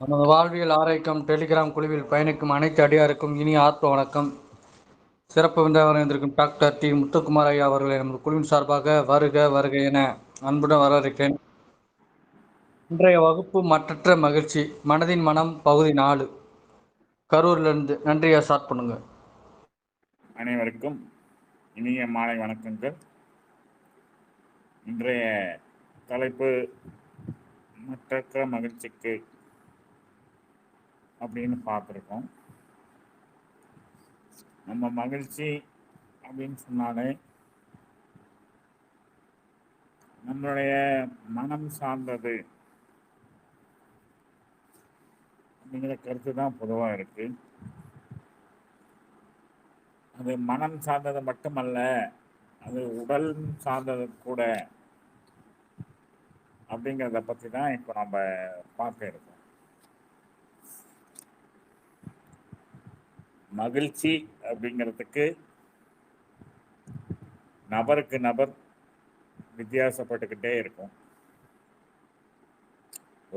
நமது வாழ்வியல் ஆரோக்கியம் டெலிகிராம் குழுவில் பயணிக்கும் அனைத்து அடியாருக்கும் இனி ஆத்ம வணக்கம். சிறப்பு விருந்தாக இருந்திருக்கும் டாக்டர் டி முத்துக்குமார் ஐயா அவர்களை நமது குழுவின் சார்பாக வருக வருக என அன்புடன் வரவேற்கிறேன். இன்றைய வகுப்பு மற்றற்ற மகிழ்ச்சி மனதின் மனம் பகுதி நாலு. கரூர்லேருந்து நன்றியா ஸ்டார்ட் பண்ணுங்க. அனைவருக்கும் இனிய மாலை வணக்கங்கள். இன்றைய தலைப்பு மற்றற்ற மகிழ்ச்சிக்கு அப்படின்னு பார்த்துருக்கோம். நம்ம மகிழ்ச்சி அப்படின்னு சொன்னாலே நம்மளுடைய மனம் சார்ந்தது அப்படிங்கிற கருத்து தான் பொதுவாக இருக்கு. அது மனம் சார்ந்தது மட்டுமல்ல அது உடல் சார்ந்தது கூட அப்படிங்கிறத பற்றி தான் இப்போ நம்ம பார்க்க இருக்கோம். மகிழ்ச்சி அப்படிங்கிறதுக்கு நபருக்கு நபர் வித்தியாசப்பட்டுக்கிட்டே இருக்கும்.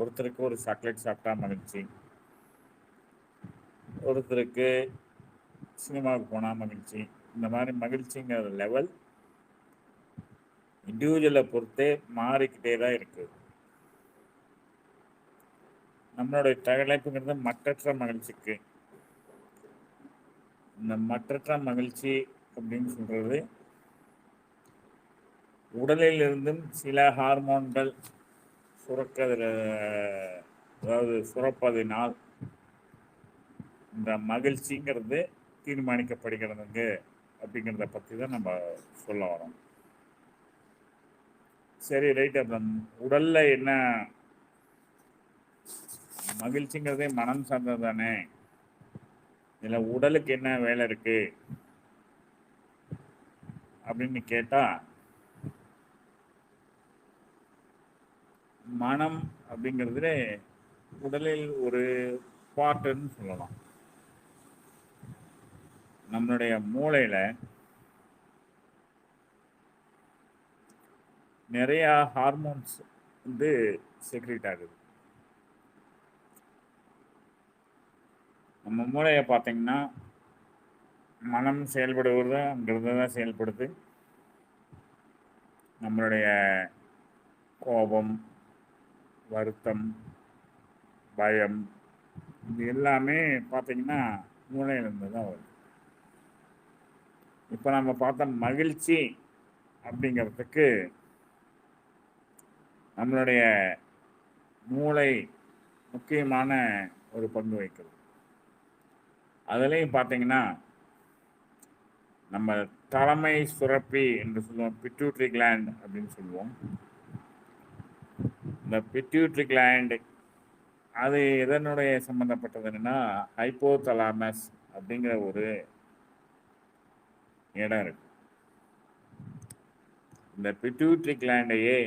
ஒருத்தருக்கு ஒரு சாக்லேட் சாப்பிட்டா மகிழ்ச்சி. ஒருத்தருக்கு சினிமாவுக்கு போனால் மகிழ்ச்சி. இந்த மாதிரி மகிழ்ச்சிங்கிற லெவல் இண்டிவிஜுவலை பொறுத்தே மாறிக்கிட்டே தான் இருக்குது. நம்மளுடைய தகலைப்புங்கிறது மற்றற்ற மகிழ்ச்சிக்கு மற்றற்ற மகிழ்ச்சி அப்படின்னு சொல்கிறது உடலில் இருந்தும் சில ஹார்மோன்கள் சுரக்கிறதுல அதாவது சுரப்பதினால் இந்த மகிழ்ச்சிங்கிறது தீர்மானிக்கப்படுகிறதுங்க அப்படிங்கிறத பற்றி தான் நம்ம சொல்ல வரோம். சரி ரைட். அப்புறம் உடலில் என்ன? மகிழ்ச்சிங்கிறதே மனம் சார்ந்தது தானே? இதில் உடலுக்கு என்ன வேலை இருக்கு? அப்படின்னு கேட்டா மனம் அப்படிங்கிறதுல உடலில் ஒரு பார்ட்டுன்னு சொல்லலாம். நம்மளுடைய மூளையில நிறைய ஹார்மோன்ஸ் வந்து செக்ரேட் ஆகுது. நம்ம மூளையை பார்த்தீங்கன்னா மனம் செயல்படுவதுங்கிறது தான் செயல்படுது. நம்மளுடைய கோபம் வருத்தம் பயம் இது எல்லாமே பார்த்தீங்கன்னா மூளையிலேருந்து தான் வருது. இப்போ நம்ம பார்த்த மகிழ்ச்சி அப்படிங்கிறதுக்கு நம்மளுடைய மூளை முக்கியமான ஒரு பங்கு வகிக்கிறது. அதுலேயும் பார்த்தீங்கன்னா நம்ம தலைமை சுரப்பி என்று சொல்லுவோம் பிட்யூட்ரி கிளாண்ட் அப்படின்னு சொல்லுவோம். இந்த பிட்யூட்ரி கிளாண்ட் அது எதனுடைய சம்மந்தப்பட்டதுன்னா ஹைப்போதலாமஸ் அப்படிங்கிற ஒரு இடம் இருக்கு. இந்த பிட்யூட்ரி கிளாண்டையே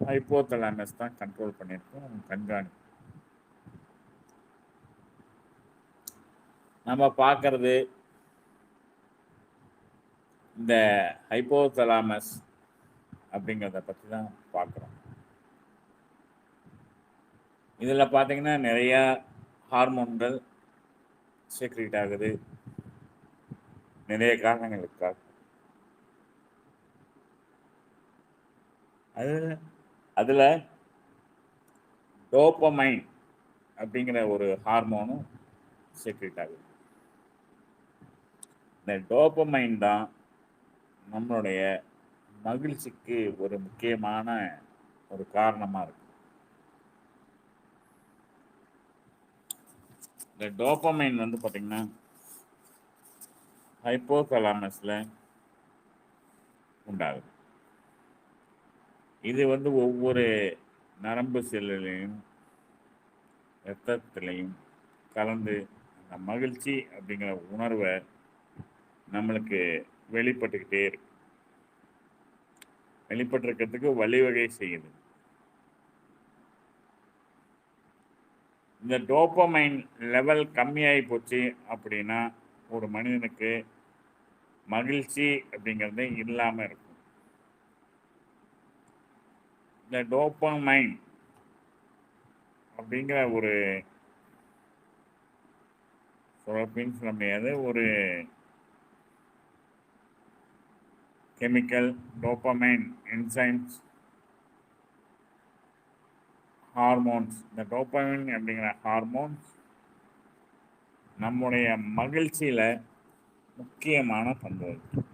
ஹைப்போதலாமஸ் தான் கண்ட்ரோல் பண்ணியிருக்கோம் கண்காணி நம்ம பார்க்கறது இந்த ஹைப்போதலாமஸ் அப்படிங்கிறத பற்றி தான் பார்க்குறோம். இதில் பார்த்தீங்கன்னா நிறையா ஹார்மோன்கள் சீக்ரெட் ஆகுது. நிறைய காரணங்களுக்காக அது அதில் டோப்பமைன் அப்படிங்கிற ஒரு ஹார்மோனும் சீக்ரெட் ஆகுது. இந்த டோப்பமைன் தான் நம்மளுடைய மகிழ்ச்சிக்கு ஒரு முக்கியமான ஒரு காரணமாக இருக்கு. இந்த டோப்பமைன் வந்து பார்த்தீங்கன்னா ஹைப்போகலாமஸில் உண்டாகுது. இது வந்து ஒவ்வொரு நரம்பு செல்லிலையும் ரத்தத்திலையும் கலந்து அந்த மகிழ்ச்சி அப்படிங்கிற உணர்வை நம்மளுக்கு வெளிப்பட்டுக்கிட்டே இருக்கு. வெளிப்பட்டிருக்கிறதுக்கு வழிவகை செய்யுது. இந்த டோப்பமைன் லெவல் கம்மியாகி போச்சு அப்படின்னா ஒரு மனிதனுக்கு மகிழ்ச்சி அப்படிங்கிறது இல்லாமல் இருக்கும். இந்த டோப்பமைன் அப்படிங்கிற ஒரு சுரப்பின்னு சொல்ல முடியாது ஒரு கெமிக்கல் டோப்பமைன் என்சைம்ஸ் ஹார்மோன்ஸ். இந்த டோப்பமைன் அப்படிங்கிற ஹார்மோன்ஸ் நம்முடைய மகிழ்ச்சியில் முக்கியமான பங்கு வகிக்கும்.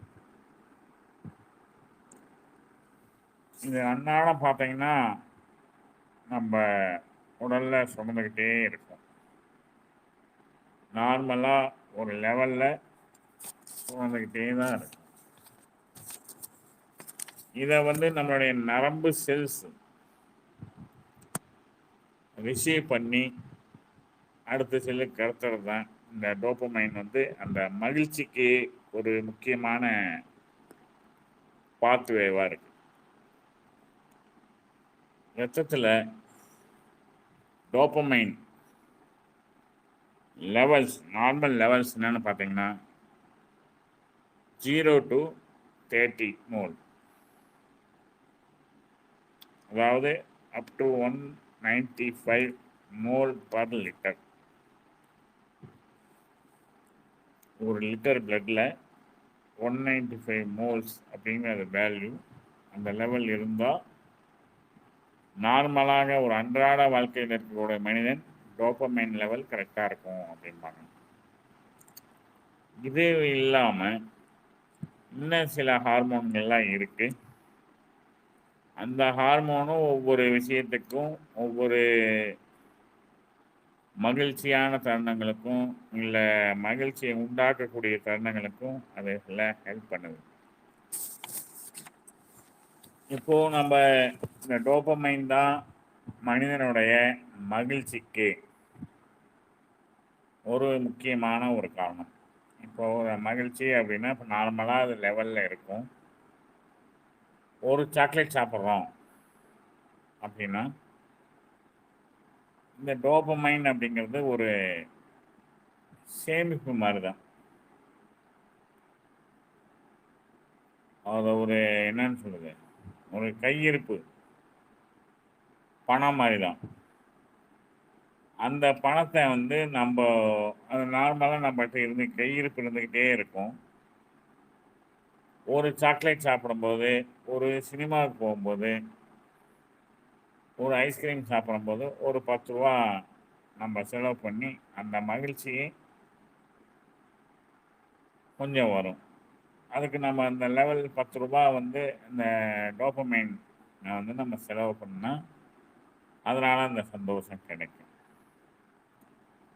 இது அன்றாடம் பார்த்தீங்கன்னா நம்ம உடலில் சுமந்துக்கிட்டே இருக்கும். நார்மலாக ஒரு லெவலில் சுமந்துக்கிட்டே தான் இருக்கும். இதை வந்து நம்மளுடைய நரம்பு செல்ஸ் ரிசீவ் பண்ணி அடுத்த செல்லுக்கு கடத்துறது தான். இந்த டோப்பமைன் வந்து அந்த மகிழ்ச்சிக்கு ஒரு முக்கியமான பாத்வேவாக இருக்கு. ரத்தத்தில் டோப்பமைன் லெவல்ஸ் நார்மல் லெவல்ஸ் என்னென்னு பார்த்தீங்கன்னா ஜீரோ டு தேர்ட்டி மோல் அதாவது up to one ninety five mole per litre ஒரு லிட்டர் பிளட்டில் ஒன் நைன்டி ஃபைவ் மோல்ஸ் அப்படிங்கிற வேல்யூ அந்த லெவல் இருந்தால் நார்மலாக ஒரு அன்றாட வாழ்க்கையில் இருக்கக்கூடிய மனிதன் டோப்பமைன் லெவல் கரெக்டாக இருக்கும் அப்படிம்பாங்க. இது இல்லாமல் இன்னும் சில ஹார்மோன்கள்லாம் இருக்குது அந்த ஹார்மோனும் ஒவ்வொரு விஷயத்துக்கும் ஒவ்வொரு மகிழ்ச்சியான தருணங்களுக்கும் இல்லை மகிழ்ச்சியை உண்டாக்கக்கூடிய தருணங்களுக்கும் அதுல ஹெல்ப் பண்ணுது. இப்போ நம்ம இந்த டோப்பமைன் தான் மனிதனுடைய மகிழ்ச்சிக்கு ஒரு முக்கியமான ஒரு காரணம். இப்போ மகிழ்ச்சி அப்படின்னா இப்போ நார்மலாக அது லெவலில் இருக்கும். ஒரு சாக்லேட் சாப்பிட்றோம் அப்படின்னா இந்த டோபமைன் அப்படிங்கிறது ஒரு சேமிப்பு மாதிரி தான் அதை ஒரு என்னன்னு சொல்லுது ஒரு கையிருப்பு பணம் மாதிரி தான் அந்த பணத்தை வந்து நம்ம அது நார்மலாக நம்மகிட்ட இருந்து கையிருப்பு இருந்துக்கிட்டே இருக்கும். ஒரு சாக்லேட் சாப்பிடும்போது ஒரு சினிமாவுக்கு போகும்போது ஒரு ஐஸ்கிரீம் சாப்பிடும்போது ஒரு பத்து ரூபா நம்ம செலவு பண்ணி அந்த மகிழ்ச்சியை கொஞ்சம் வரும். அதுக்கு நம்ம அந்த லெவல் பத்து ரூபா வந்து இந்த டோப்பமைன் வந்து நம்ம செலவு பண்ணால் அதனால் அந்த சந்தோஷம் கிடைக்கும்.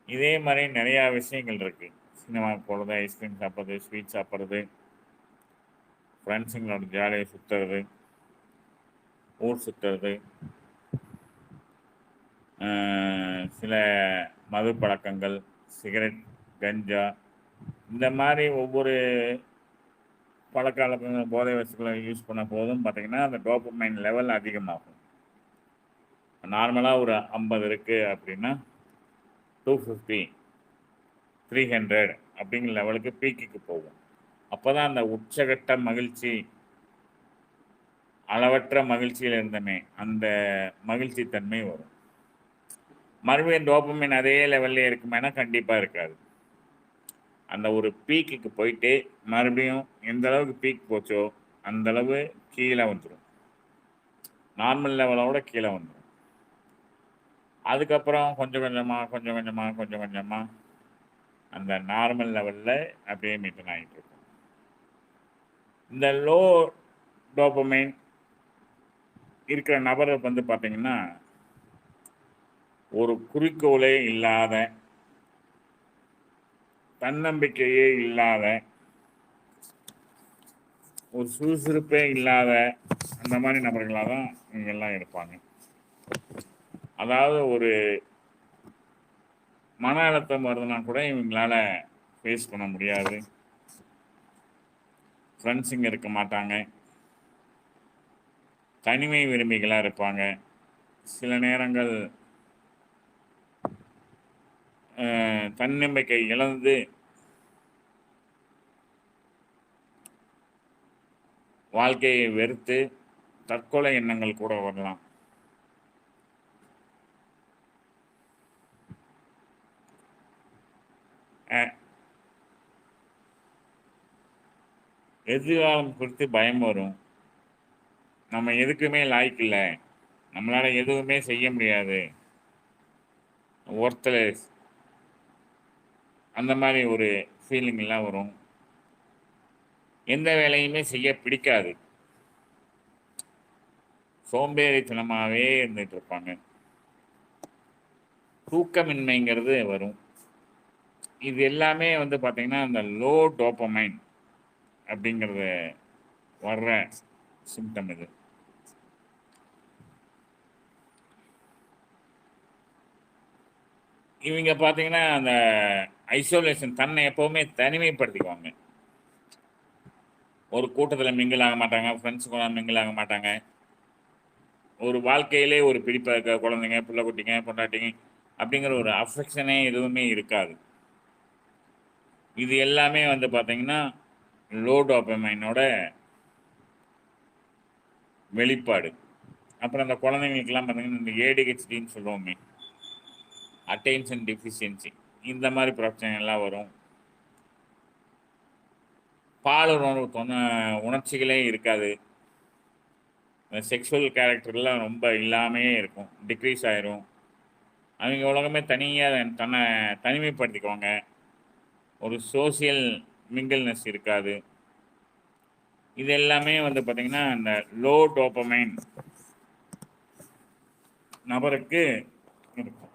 இதே மாதிரி நிறையா விஷயங்கள் இருக்குது சினிமாவுக்கு போகிறது ஐஸ்கிரீம் சாப்பிட்றது ஸ்வீட் சாப்பிட்றது. ஃப்ரெண்ட்ஸுங்களோட ஜாலியாக சுற்றுறது ஊர் சுற்றுறது சில மது பழக்கங்கள் சிகரெட் கஞ்சா இந்த மாதிரி ஒவ்வொரு பழக்கவழக்கங்கள் போதை வசதிகளை யூஸ் பண்ண போதும் பார்த்திங்கன்னா அந்த டோப்பமைன் லெவல் அதிகமாகும். நார்மலாக ஒரு ஐம்பது இருக்குது அப்படின்னா டூ ஃபிஃப்டி த்ரீ ஹண்ட்ரட் அப்படிங்கிற லெவலுக்கு பீக்குக்கு போகும். அப்போ தான் அந்த உச்சகட்ட மகிழ்ச்சி அளவற்ற மகிழ்ச்சியில் இருந்தமே அந்த மகிழ்ச்சி தன்மை வரும். மறுபடியும் டோப்பமின் அதே லெவல்லே இருக்குமேனா கண்டிப்பாக இருக்காது. அந்த ஒரு பீக்குக்கு போயிட்டு மறுபடியும் எந்த அளவுக்கு பீக் போச்சோ அந்த அளவு கீழே வந்துடும் நார்மல் லெவலோட கீழே வந்துடும் அதுக்கப்புறம் கொஞ்சம் கொஞ்சமாக கொஞ்சம் கொஞ்சமாக கொஞ்சம் கொஞ்சமாக அந்த நார்மல் லெவலில் அப்படியே மீட்டன் ஆகிட்டு இருக்கும். இந்த லோ டோப்பமைன் இருக்கிற நபரை வந்து பார்த்தீங்கன்னா ஒரு குறிக்கோளே இல்லாத தன்னம்பிக்கையே இல்லாத ஒரு சுறுசுறுப்பே இல்லாத அந்த மாதிரி நபர்களாக தான் இங்கெல்லாம் இருப்பாங்க. அதாவது ஒரு மன அழுத்தம் வருதுன்னா கூட இவங்களால ஃபேஸ் பண்ண முடியாது. ஃப்ரெண்ட்ஸுங்க இருக்க மாட்டாங்க. தனிமை விரும்பிகளாக இருப்பாங்க. சில நேரங்கள் தன்னம்பிக்கை இழந்து வாழ்க்கையை வெறுத்து தற்கொலை எண்ணங்கள் கூட வரலாம். எதிர்காலம் குறித்து பயம் வரும். நம்ம எதுக்குமே லாய்க்கு இல்லை. நம்மளால் எதுவுமே செய்ய முடியாது. ஒர்த்லெஸ் அந்த மாதிரி ஒரு ஃபீலிங் எல்லாம் வரும். எந்த வேலையுமே செய்ய பிடிக்காது. சோம்பேறித்தனமாகவே இருந்துட்டு இருப்பாங்க. தூக்கமின்மைங்கிறது வரும். இது எல்லாமே வந்து பார்த்தீங்கன்னா அந்த லோ டோப்பமைன் அப்படிங்கிறத வர்ற சிம்டம் இது. இவங்க பார்த்தீங்கன்னா அந்த ஐசோலேஷன் தன்னை எப்போவுமே தனிமைப்படுத்திக்குவாங்க. ஒரு கூட்டத்தில் மிங்கிள் ஆக மாட்டாங்க ஃப்ரெண்ட்ஸ் கூட மிங்கிள் ஆக மாட்டாங்க. ஒரு வாழ்க்கையிலே ஒரு பிடிப்பாக இருக்க குழந்தைங்க பிள்ளை குட்டிங்க பொண்டாட்டிங்க அப்படிங்கிற ஒரு அஃபெக்ஷனே எதுவுமே இருக்காது. இது எல்லாமே வந்து பார்த்தீங்கன்னா லோ டோப்பமைனோட வெளிப்பாடு. அப்புறம் அந்த குழந்தைங்களுக்கெல்லாம் பார்த்தீங்கன்னா இந்த ஏடிஹெச்டின்னு சொல்லுவோமே அட்டென்ஷன் டிஃபிஷியன்சி இந்த மாதிரி பிரச்சனை எல்லாம் வரும். பால் உணர்வு தொன உணர்ச்சிகளே இருக்காது. செக்ஷுவல் கேரக்டர்லாம் ரொம்ப இல்லாமையே இருக்கும். டிக்ரீஸ் ஆயிரும். அவங்க உலகமே தனியாக தன்னை தனிமைப்படுத்திக்குவாங்க. ஒரு சோசியல் மிங்கிள்னஸ் இருக்காது. இது எல்லாமே வந்து பார்த்திங்கன்னா இந்த லோ டோப்பமைன் நபருக்கு இருக்கும்.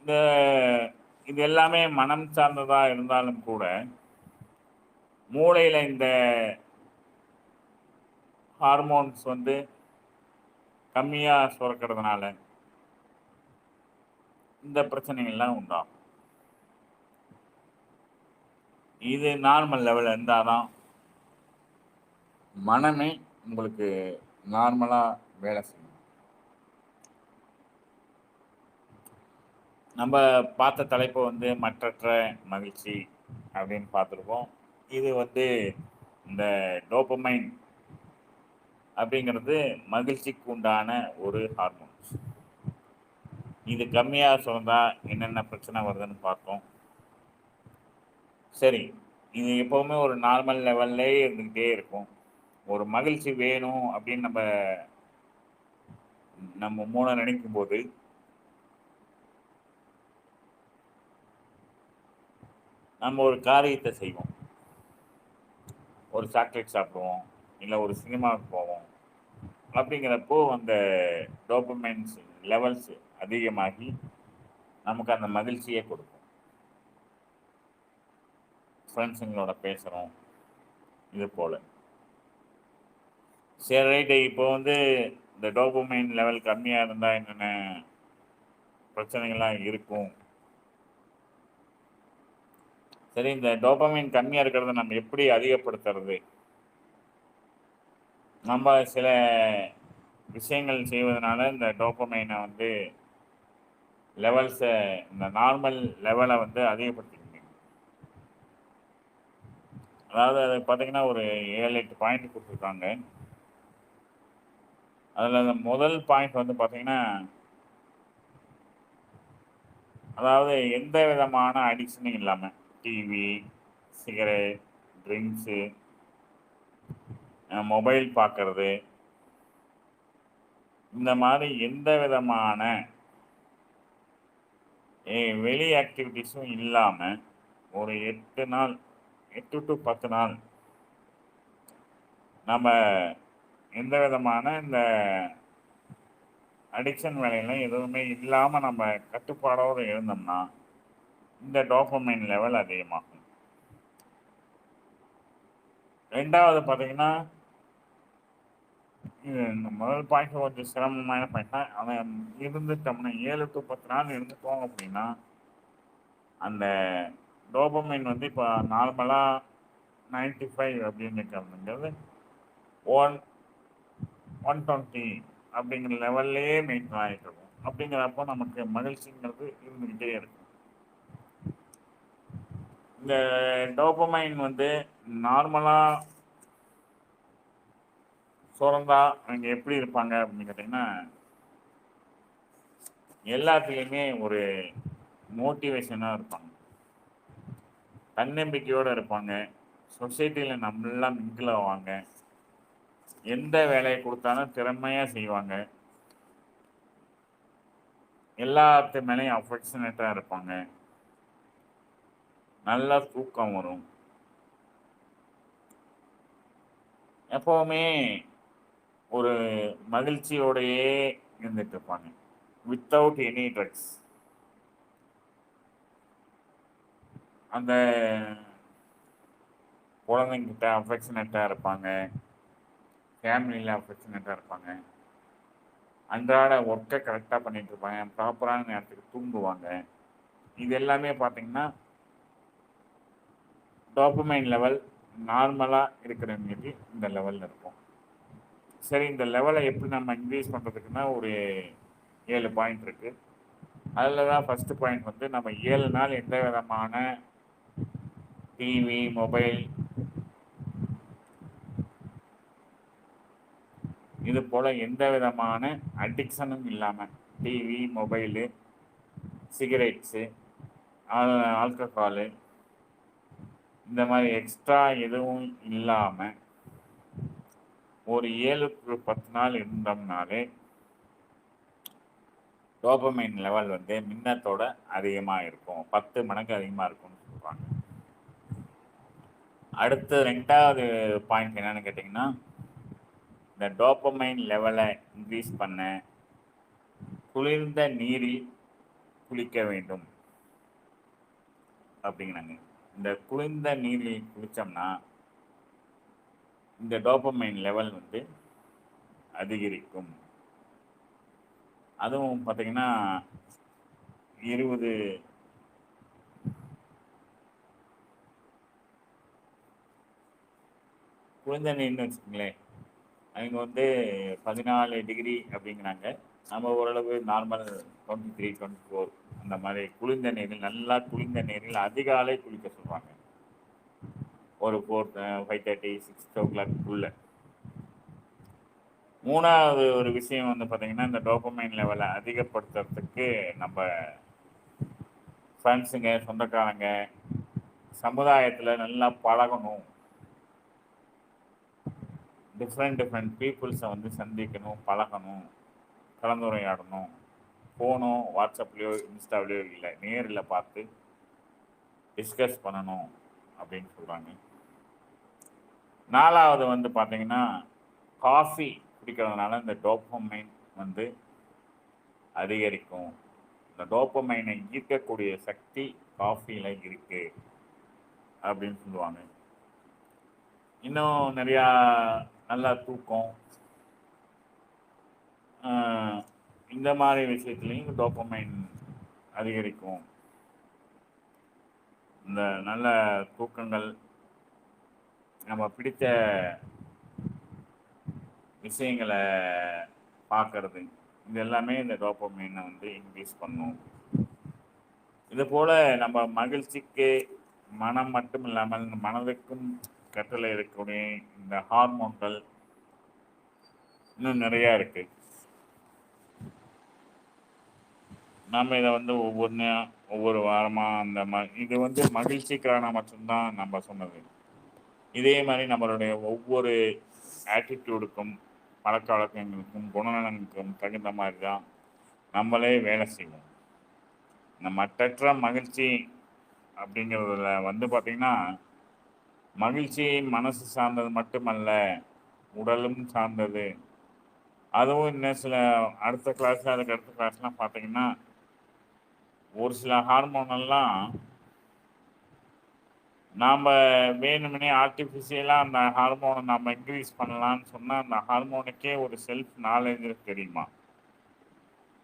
இந்த இது எல்லாமே மனம் சார்ந்ததாக இருந்தாலும் கூட மூளையில் இந்த ஹார்மோன்ஸ் வந்து கம்மியாக சுரக்கிறதுனால இந்த பிரச்சனைகள்லாம் உண்டாகும். இது நார்மல் லெவலில் இருந்தால் தான் மனமே உங்களுக்கு நார்மலாக வேலை செய்யும். நம்ம பார்த்த தலைப்பு வந்து மற்றற்ற மகிழ்ச்சி அப்படின்னு பார்த்துருக்கோம். இது வந்து இந்த டோப்பமைன் அப்படிங்கிறது மகிழ்ச்சிக்கு உண்டான ஒரு ஹார்மோன்ஸ் இது கம்மியாக சுரந்தா என்னென்ன பிரச்சனை வருதுன்னு பார்த்தோம். சரி இது எப்போவுமே ஒரு நார்மல் லெவல்லே இருந்துக்கிட்டே இருக்கும். ஒரு மகிழ்ச்சி வேணும் அப்படின்னு நம்ம நம்ம மூணை நினைக்கும் போது நம்ம ஒரு காரியத்தை செய்வோம். ஒரு சாக்லேட் சாப்பிடுவோம் இல்லை ஒரு சினிமாவுக்கு போவோம். அப்படிங்கிறப்போ அந்த டோப்பமைன்ஸ் லெவல்ஸ் அதிகமாகி நமக்கு அந்த மகிழ்ச்சியை கொடுக்கும். ஃப்ரெண்ட்ஸுங்களோட பேசுகிறோம் இது போல். சரி ரைட்டு இப்போ வந்து இந்த டோபமைன் லெவல் கம்மியாக இருந்தால் என்னென்ன பிரச்சனைகள்லாம் இருக்கும்? சரி இந்த டோபமைன் கம்மியாக இருக்கிறத நம்ம எப்படி அதிகப்படுத்துறது? நம்ம சில விஷயங்கள் செய்வதனால இந்த டோப்பமைனை வந்து லெவல்ஸை இந்த நார்மல் லெவலை வந்து அதிகப்படுத்தி அதாவது அது பார்த்தீங்கன்னா ஒரு ஏழு எட்டு பாயிண்ட் கொடுத்துருக்காங்க. அதில் அந்த முதல் பாயிண்ட் வந்து பார்த்தீங்கன்னா அதாவது எந்த விதமான அடிக்ஷனும் இல்லாமல் டிவி சிகரெட் ட்ரிங்க்ஸு மொபைல் பார்க்கறது இந்த மாதிரி எந்த விதமான வெளி ஆக்டிவிட்டீஸும் இல்லாமல் ஒரு எட்டு நாள் எட்டு டு பத்து நாள் நம்ம எந்த விதமான இந்த அடிக்ஷன் வேலையில் எதுவுமே இல்லாமல் நம்ம கட்டுப்பாடோடு இருந்தோம்னா இந்த டோப்பமைன் லெவல் அதிகமாகும். ரெண்டாவது பார்த்தீங்கன்னா இது இந்த முதல் பாயிண்ட் கொஞ்சம் சிரமமான பாயிண்ட் அதை இருந்துட்டோம்னா ஏழு டு பத்து நாள் இருந்துட்டோம் அப்படின்னா அந்த டோபமைன் வந்து இப்போ நார்மலாக நைன்டி ஃபைவ் அப்படின்னு இருக்கிறதுங்கிறது ஒன் ஒன் டுவெண்ட்டி அப்படிங்கிற லெவல்லே மெயின்டைன் ஆகிட்டு இருக்கும். அப்படிங்கிறப்போ நமக்கு மகிழ்ச்சிங்கிறது இருந்துக்கிட்டே இருக்கும். இந்த டோபமைன் வந்து நார்மலாக சுரந்தா அவங்க எப்படி இருப்பாங்க அப்படின்னு கேட்டிங்கன்னா எல்லாத்துலேயுமே ஒரு மோட்டிவேஷனாக இருப்பாங்க. தன்னம்பிக்கையோடு இருப்பாங்க. சொசைட்டியில் நம்மளாம் மிங்கில் ஆவாங்க. எந்த வேலையை கொடுத்தாலும் திறமையாக செய்வாங்க. எல்லாத்து மேலேயும் அஃபெக்ஷனேட்டாக இருப்பாங்க. நல்லா தூக்கம் வரும். எப்போவுமே ஒரு மகிழ்ச்சியோடையே இருந்துட்டு இருப்பாங்க. வித்தவுட் எனி ட்ரக்ஸ் அந்த குழந்தைங்கிட்ட அஃபெக்ஷனேட்டாக இருப்பாங்க. ஃபேமிலியில் அஃபெக்ஷனேட்டாக இருப்பாங்க. அன்றாட ஒர்க்கை கரெக்டாக பண்ணிகிட்ருப்பாங்க இருப்பாங்க. ப்ராப்பரான நேரத்துக்கு தூங்குவாங்க. இது எல்லாமே பார்த்தீங்கன்னா டாக்குமெண்ட் லெவல் நார்மலாக இருக்கிறவங்களுக்கு இந்த லெவலில் இருக்கும். சரி இந்த லெவலை எப்படி நம்ம இன்க்ரீஸ் பண்ணுறதுக்குன்னா ஒரு ஏழு பாயிண்ட் இருக்குது அதில் தான் ஃபஸ்ட்டு பாயிண்ட் வந்து நம்ம ஏழு நாள் எந்த விதமான டிவி மொபைல் இது போல் எந்த விதமான அடிக்ஷனும் இல்லாமல் டிவி மொபைலு சிகரெட்ஸு ஆல்கஹாலு இந்த மாதிரி எக்ஸ்ட்ரா எதுவும் இல்லாமல் ஒரு ஏழு பத்து நாள் இருந்தோம்னாலே டோபமைன் லெவல் வந்து மின்னத்தோட அதிகமாக இருக்கும். பத்து மடங்கு அதிகமாக இருக்கும் அடுத்து ரெண்டாவது பாயிண்ட் என்னன்னு கேட்டிங்கன்னா இந்த டோப்பமைன் லெவலை இன்க்ரீஸ் பண்ண குளிர்ந்த நீரில் குளிக்க வேண்டும். அப்படிங்கிறாங்க. இந்த குளிர்ந்த நீரில் குளித்தோம்னா இந்த டோப்பமைன் லெவல் வந்து அதிகரிக்கும். அதுவும் பார்த்தீங்கன்னா இருபது குளிர்ந்த நீர்னு வச்சுக்கோங்களேன். அவங்க வந்து பதினாலு டிகிரி அப்படிங்கிறாங்க. நம்ம ஓரளவு normal twenty three twenty four அந்த மாதிரி குளிர்ந்த நீரில் நல்லா குளிர்ந்த நீரில் அதிகாலை குளிக்க சொல்லுவாங்க. ஒரு ஃபோர் ஃபைவ் தேர்ட்டி சிக்ஸ் ஓ கிளாக்குள்ளே மூணாவது ஒரு விஷயம் வந்து பார்த்தீங்கன்னா இந்த டோப்பமைன் லெவலை அதிகப்படுத்துறதுக்கு நம்ம ஃப்ரெண்ட்ஸுங்க சொந்தக்காரங்க சமுதாயத்தில் நல்லா பழகணும். டிஃப்ரெண்ட் டிஃப்ரெண்ட் பீப்புள்ஸை வந்து சந்திக்கணும் பழகணும் கலந்துரையாடணும். ஃபோனோ வாட்ஸ்அப்லேயோ இன்ஸ்டாவிலையோ இல்லை நேரில் பார்த்து டிஸ்கஸ் பண்ணணும் அப்படின்னு சொல்கிறாங்க நாலாவது வந்து பார்த்தீங்கன்னா காஃபி குடிக்கிறதுனால இந்த டோப்பமைன் வந்து அதிகரிக்கும். இந்த டோப்பமைனை ஈர்க்கக்கூடிய சக்தி காஃபியில் இருக்குது அப்படின்னு சொல்லுவாங்க. இன்னும் நிறையா நல்லா தூக்கம். இந்த மாதிரி விஷயத்துலையும் டோப்பமைன் அதிகரிக்கும். இந்த நல்ல தூக்கங்கள் நம்ம பிடித்த விஷயங்களை பார்க்கறது இது எல்லாமே இந்த டோப்பமைனை வந்து இன்க்ரீஸ் பண்ணும். இது போல் நம்ம மகிழ்ச்சிக்கு மனம் மட்டும் இல்லாமல் மனதுக்கும் கட்டில் இருக்கக்கூடிய இந்த ஹார்மோன்கள் இன்னும் நிறையா இருக்கு. நம்ம இதை வந்து ஒவ்வொன்று ஒவ்வொரு வாரமாக அந்த ம இது வந்து மகிழ்ச்சிக்கான மட்டும்தான் நம்ம சொன்னது. இதே மாதிரி நம்மளுடைய ஒவ்வொரு ஆட்டிடியூடுக்கும் பழக்க வழக்கங்களுக்கும் குணநலனுக்கும் தகுந்த மாதிரி தான் நம்மளே வேலை செய்வோம். இந்த மற்றற்ற மகிழ்ச்சி அப்படிங்கிறதுல வந்து பார்த்திங்கன்னா மகிழ்ச்சியை மனசு சார்ந்தது மட்டுமல்ல உடலும் சார்ந்தது. அதுவும் இன்னும் சில அடுத்த கிளாஸ் அதுக்கு அடுத்த கிளாஸ்லாம் பார்த்தீங்கன்னா ஒரு சில ஹார்மோனெல்லாம் நாம் வேணுமனே ஆர்டிஃபிஷியலாக அந்த ஹார்மோனை நாம் இன்க்ரீஸ் பண்ணலான்னு சொன்னால் அந்த ஹார்மோனுக்கே ஒரு செல்ஃப் நாலேஜ் தெரியுமா?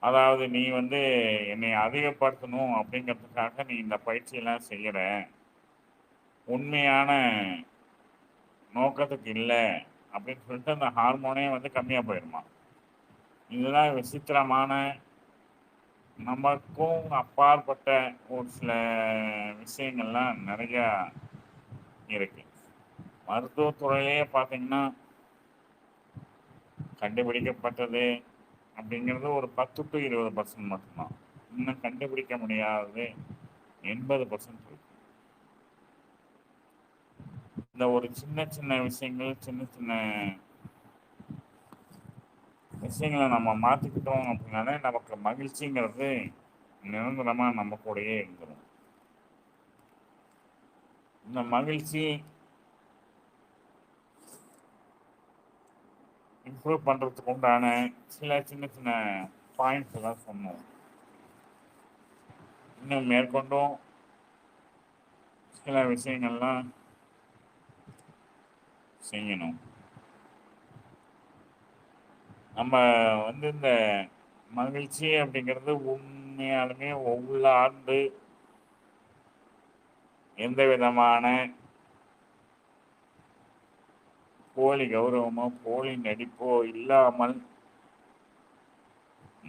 அதாவது நீ வந்து என்னை அதிகப்படுத்தணும் அப்படிங்கிறதுக்காக நீ இந்த பயிற்சியெல்லாம் செய்கிற உண்மையான நோக்கத்துக்கு இல்லை அப்படின்னு சொல்லிட்டு அந்த ஹார்மோனே வந்து கம்மியாக போயிடுமா இதுதான் விசித்திரமான நமக்கும் அப்பாற்பட்ட ஒரு சில விஷயங்கள்லாம் நிறையா இருக்கு. மருத்துவத்துறையிலேயே பார்த்தீங்கன்னா கண்டுபிடிக்கப்பட்டது அப்படிங்கிறது ஒரு பத்து டு இருபது பர்சன்ட் மட்டும்தான். இன்னும் கண்டுபிடிக்க முடியாதது எண்பது பர்சன்ட் இருக்கு இந்த ஒரு சின்ன சின்ன விஷயங்கள் சின்ன சின்ன விஷயங்களை நம்ம மாற்றிக்கிட்டோம் அப்படின்னாலே நமக்கு மகிழ்ச்சிங்கிறது நிரந்தரமாக நம்ம கூடயே இருந்துடும் இந்த மகிழ்ச்சி இம்ப்ரூவ் பண்ணுறதுக்கு உண்டான சில சின்ன சின்ன பாயிண்ட்ஸ் எல்லாம் சொன்னோம். இன்னும் மேற்கொண்டும். சில விஷயங்கள்லாம் செய்யணும். நம்ம வந்து இந்த மகிழ்ச்சி அப்படிங்கிறது உண்மையாலுமே ஒவ்வொரு ஆண்டு எந்த விதமான போலி கௌரவமோ போலி நடிப்போ இல்லாமல்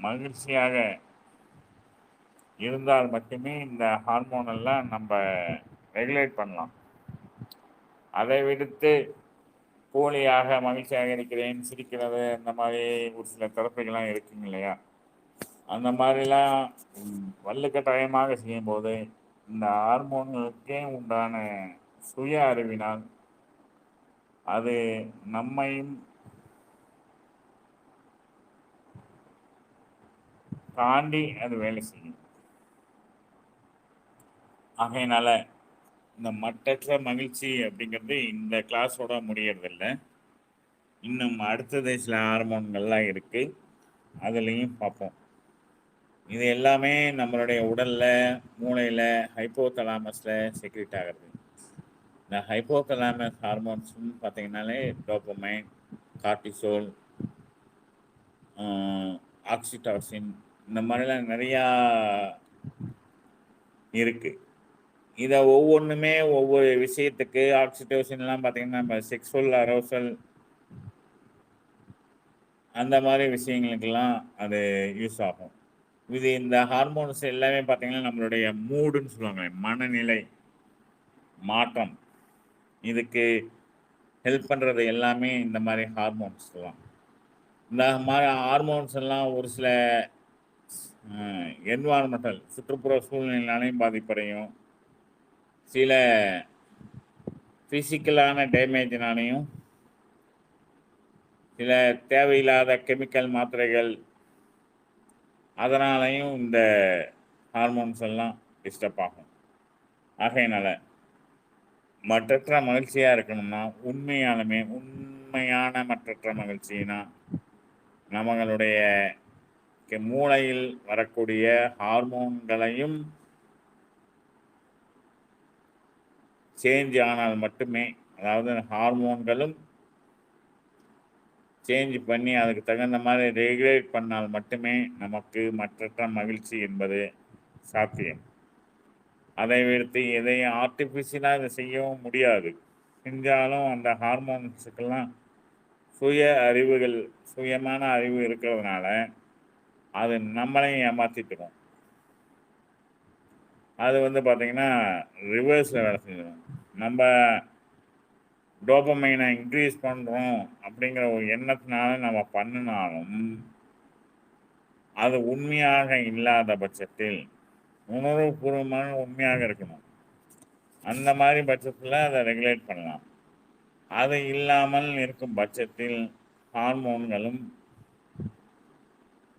மகிழ்ச்சியாக இருந்தால் மட்டுமே இந்த ஹார்மோன் எல்லாம் நம்ம ரெகுலேட் பண்ணலாம். அதை விடுத்து போலியாக மகிழ்ச்சியாக இருக்கிறேன் சிரிக்கிறது அந்த மாதிரி ஒரு சில தரப்புகள்லாம் இருக்குங்க இல்லையா? அந்த மாதிரிலாம் வல்லுக்கட்டாயமாக செய்யும்போது இந்த ஹார்மோன்களுக்கே உண்டான சுய அறிவினால் அது நம்மையும் தாண்டி அது வேலை செய்யும். ஆகையினால இந்த மட்டற்ற மகிழ்ச்சி அப்படிங்கிறது இந்த கிளாஸோட முடியறதில்ல. இன்னும் அடுத்தது சில ஹார்மோன்கள்லாம் இருக்கு. அதுலேயும் பார்ப்போம். இது எல்லாமே நம்மளுடைய உடல்ல மூளையில ஹைப்போதலாமஸில் செக்ரேட் ஆகிறது. இந்த ஹைப்போதலாமஸ் ஹார்மோன்ஸ்னு பார்த்தீங்கன்னாலே டோப்பமைன் கார்டிசோல் ஆக்சிடாசின் இந்த மாதிரிலாம் நிறையா இருக்குது இதை ஒவ்வொன்றுமே ஒவ்வொரு விஷயத்துக்கு ஆக்சிடோசின்லாம் பார்த்தீங்கன்னா நம்ம செக்ஸுவல் அரோசல் அந்த மாதிரி விஷயங்களுக்கெல்லாம் அது யூஸ் ஆகும். இது இந்த ஹார்மோன்ஸ் எல்லாமே பார்த்தீங்கன்னா நம்மளுடைய மூடுன்னு சொல்லுவாங்க மனநிலை மாற்றம். இதுக்கு ஹெல்ப் பண்ணுறது எல்லாமே இந்த மாதிரி ஹார்மோன்ஸ் தான். இந்த மாதிரி ஹார்மோன்ஸ் எல்லாம் ஒரு சில என்வாரன்மெண்டல் சுற்றுப்புற சூழ்நிலையினாலையும் பாதிப்படையும். சில ஃபிசிக்கலான டேமேஜினாலையும் சில தேவையில்லாத கெமிக்கல் மாத்திரைகள் அதனாலையும் இந்த ஹார்மோன்ஸ் எல்லாம் டிஸ்டர்ப் ஆகும். ஆகையினால மற்றற்ற மகிழ்ச்சியாக இருக்கணும்னா உண்மையாலுமே உண்மையான மற்றற்ற மகிழ்ச்சினா நம்மளுடைய கெ- மூளையில் வரக்கூடிய ஹார்மோன்களையும் சேஞ்ச் ஆனால் மட்டுமே அதாவது ஹார்மோன்களும் சேஞ்ச் பண்ணி அதுக்கு தகுந்த மாதிரி ரெகுலேட் பண்ணால் மட்டுமே நமக்கு மற்றற்ற மகிழ்ச்சி என்பது சாத்தியம். அதை விடுத்து எதையும் ஆர்டிஃபிஷியலாக இதை செய்யவும் முடியாது. செஞ்சாலும் அந்த ஹார்மோன்ஸுக்கெல்லாம் சுய அறிவுகள் சுயமான அறிவு இருக்கிறதுனால அது நம்மளையும் ஏமாத்திட்டுரும் அது வந்து பார்த்தீங்கன்னா ரிவர்ஸில் வேலை செஞ்சிடும் நம்ம டோபமைனை இன்க்ரீஸ் பண்ணுறோம் அப்படிங்கிற ஒரு எண்ணத்தினால நம்ம பண்ணினாலும் அது உண்மையாக இல்லாத பட்சத்தில் உணர்வுபூர்வமான உண்மையாக இருக்கணும். அந்த மாதிரி பட்சத்தில் அதை ரெகுலேட் பண்ணலாம். அது இல்லாமல் இருக்கும் பட்சத்தில் ஹார்மோன்களும்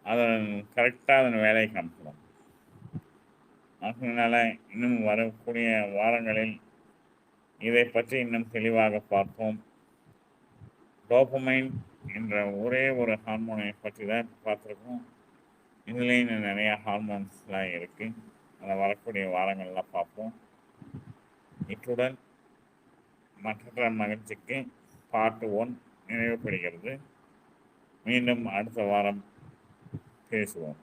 அதன் கரெக்டாக அதன் வேலையை காமிச்சிடும் அதனால் இன்னும் வரக்கூடிய வாரங்களில் இதை பற்றி இன்னும் தெளிவாக பார்ப்போம். டோபமைன் என்ற ஒரே ஒரு ஹார்மோனை பற்றி தான் பார்த்துருக்கோம். இதுலேயும் இன்னும் நிறைய ஹார்மோன்ஸ்லாம் இருக்குது அதை வரக்கூடிய வாரங்கள்லாம் பார்ப்போம். இத்துடன் மற்ற மகிழ்ச்சிக்கு பார்ட் ஒன் நிறைவுபடுகிறது மீண்டும் அடுத்த வாரம் பேசுவோம்.